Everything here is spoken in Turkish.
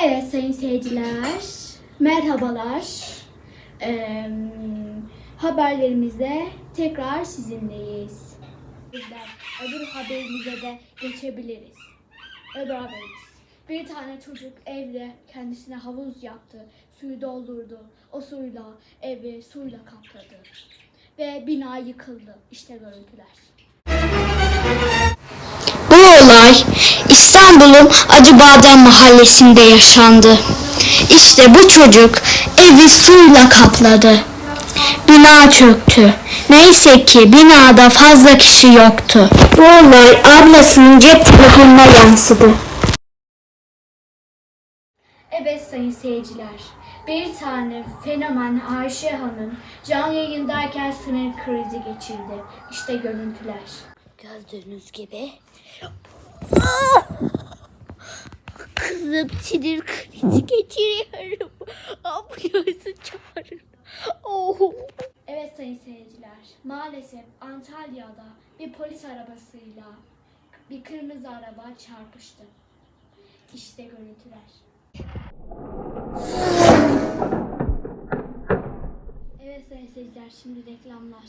seyirciler, merhabalar. Ee, haberlerimizde tekrar sizinleyiz. Bizler öbür haberimize de geçebiliriz. Öbür haberimiz. Bir tane çocuk evde kendisine havuz yaptı, suyu doldurdu. O suyla evi suyla kapladı. Ve bina yıkıldı. İşte görüntüler. Olay İstanbul'un Acıbadem mahallesinde yaşandı. İşte bu çocuk evi suyla kapladı. Bina çöktü. Neyse ki binada fazla kişi yoktu. Bu olay ablasının cep telefonuna yansıdı. Evet sayın seyirciler. Bir tane fenomen Ayşe Hanım canlı yayındayken sinir krizi geçirdi. İşte görüntüler. Gördüğünüz gibi kızım sinir krizi geçiriyorum. Ambulansı çağırın. Oh. Evet sayın seyirciler. Maalesef Antalya'da bir polis arabasıyla bir kırmızı araba çarpıştı. İşte görüntüler. Evet sayın seyirciler şimdi reklamlar.